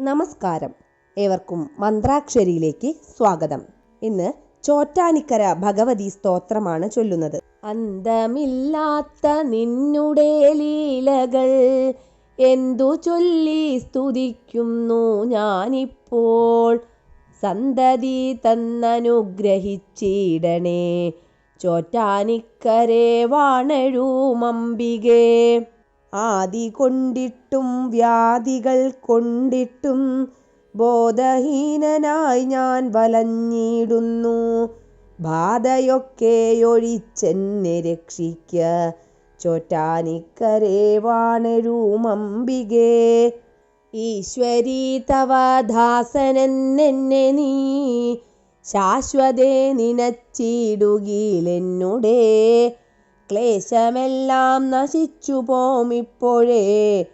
നമസ്കാരം. ഏവർക്കും മന്ത്രാക്ഷരിയിലേക്ക് സ്വാഗതം. ഇന്ന് ചോറ്റാനിക്കര ഭഗവതി സ്തോത്രമാണ് ചൊല്ലുന്നത്. അന്തമില്ലാത്ത നിന്നുടെ ലീലകൾ എന്തു ചൊല്ലി സ്തുതിക്കുന്നു ഞാനിപ്പോൾ? സന്തതി തന്നനുഗ്രഹിച്ചിടണേ. ചോറ്റാനിക്കരെ വാണഴുമമ്പികേ ആദി കൊണ്ടിട്ടും വ്യാധികൾ കൊണ്ടിട്ടും ബോധഹീനനായി ഞാൻ വലഞ്ഞിടുന്നു. ബാധയൊക്കെ ഒഴിച്ചെന്നെ രക്ഷിക്ക. ചോറ്റാനിക്കരേ വാണരുമമ്പികേ ഈശ്വരി തവ ദാസനെന്നെ നീ. ശാശ്വതേ നിനച്ചിടുകീലെന്നുടേ. ക്ലേശമെല്ലാം നശിച്ചു പോമിപ്പോഴേ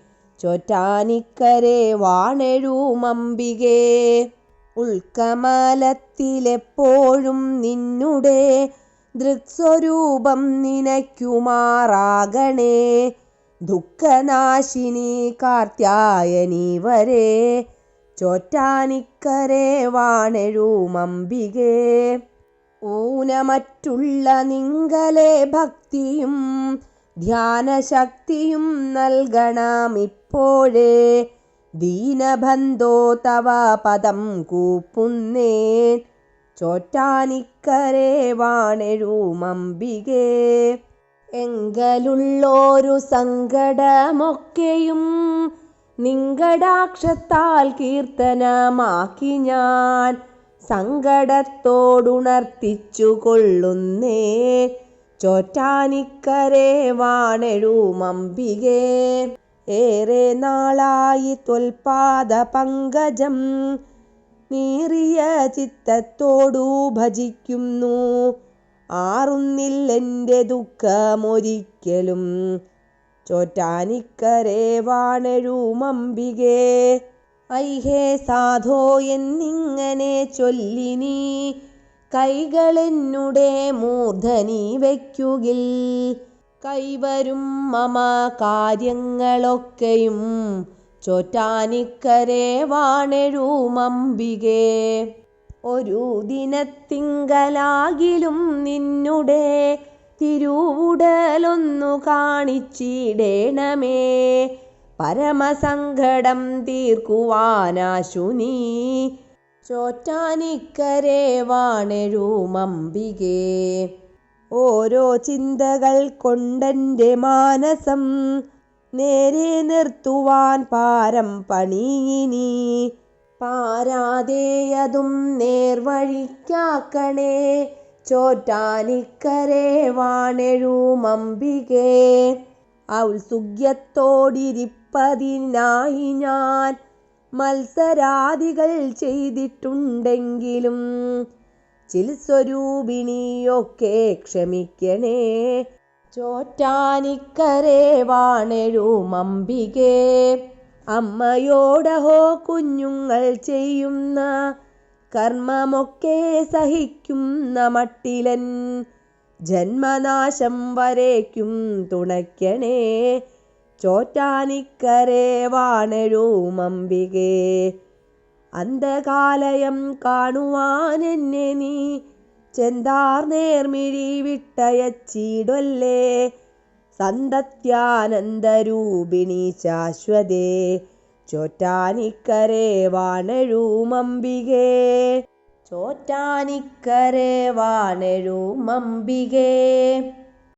ചോറ്റാനിക്കരെ വാണെഴുമമ്പികേ ഉൾക്കമലത്തിലെപ്പോഴും നിന്നുടെ. ദൃക്സ്വരൂപം നിനയ്ക്കുമാറാകണേ. ദുഃഖനാശിനി കാർത്യായനി വരെ. ചോറ്റാനിക്കരെ വാണെഴുമമ്പികേ ഊനമറ്റുള്ള നിങ്കലെ ഭക്തിയും ധ്യാനശക്തിയും നൽകണമിപ്പോഴേ ദീനബന്ധോ തവ പദം കൂപ്പുന്നേ. ചോറ്റാനിക്കരെ വാണെഴുമമ്പികേ എങ്കലുള്ളോരു സങ്കടമൊക്കെയും നിങ്കടാക്ഷത്താൽ കീർത്തനമാക്കി ഞാൻ. സങ്കടത്തോടുണർത്തിച്ചു കൊള്ളുന്നേ ചോറ്റാനിക്കരെ വാണെഴുമമ്പികേ ഏറെ നാളായി തൊൽപാദ പങ്കജം. നീറിയ ചിത്തത്തോടു ഭജിക്കുന്നു. ആറുന്നില്ലെന്റെ ദുഃഖമൊരിക്കലും. ചോറ്റാനിക്കരെ വാണെഴുമമ്പികേ ഐഹേ സാധോ എന്നിങ്ങനെ ചൊല്ലിനി കൈകളെന്നുടെ മൂർധനി വയ്ക്കുകിൽ. കൈവരും മമ കാര്യങ്ങളൊക്കെയും ചോറ്റാനിക്കരെ വാണെഴുമമ്പികെ ഒരു ദിനത്തിങ്കലാകിലും നിന്നുടെ തിരുവുടലൊന്നു കാണിച്ചിടേണമേ. പരമസങ്കടം തീർക്കുവാനാശു നീ. ചോറ്റാനിക്കരെ വാണെഴുമമ്പികേ ഓരോ ചിന്തകൾ കൊണ്ടെന്റെ മാനസം നേരെ നിർത്തുവാൻ പാരം പണിയിനി. പാരാതേയതും നേർവഴിക്കാക്കണേ. ചോറ്റാനിക്കരെ വാണെഴുമമ്പികേ ഔത്സുഖ്യത്തോടിരിപ്പതിനായി ഞാൻ മത്സരാദികൾ ചെയ്തിട്ടുണ്ടെങ്കിലും ചിൽസ്വരൂപിണിയൊക്കെ ക്ഷമിക്കണേ. ചോറ്റാനിക്കരെ വാണെഴുമമ്പികേ അമ്മയോടഹോ കുഞ്ഞുങ്ങൾ ചെയ്യുന്ന കർമ്മമൊക്കെ സഹിക്കുന്ന മട്ടിലൻ ജന്മനാശം വരേക്കും തുണയ്ക്കണേ. ചോറ്റാനിക്കരെ വാണരൂമമ്പികേ അന്ധകാലയം കാണുവാൻ എന്നെ നീ ചെന്താർ നേർമിഴി വിട്ടയച്ചിടൊല്ലേ. സന്തത്യാനന്ദരൂപിണി ശാശ്വതേ ചോറ്റാനിക്കരെ വാണരൂമമ്പികേ ചോറ്റാനിക്കരെ വാണെഴുമമ്പികേ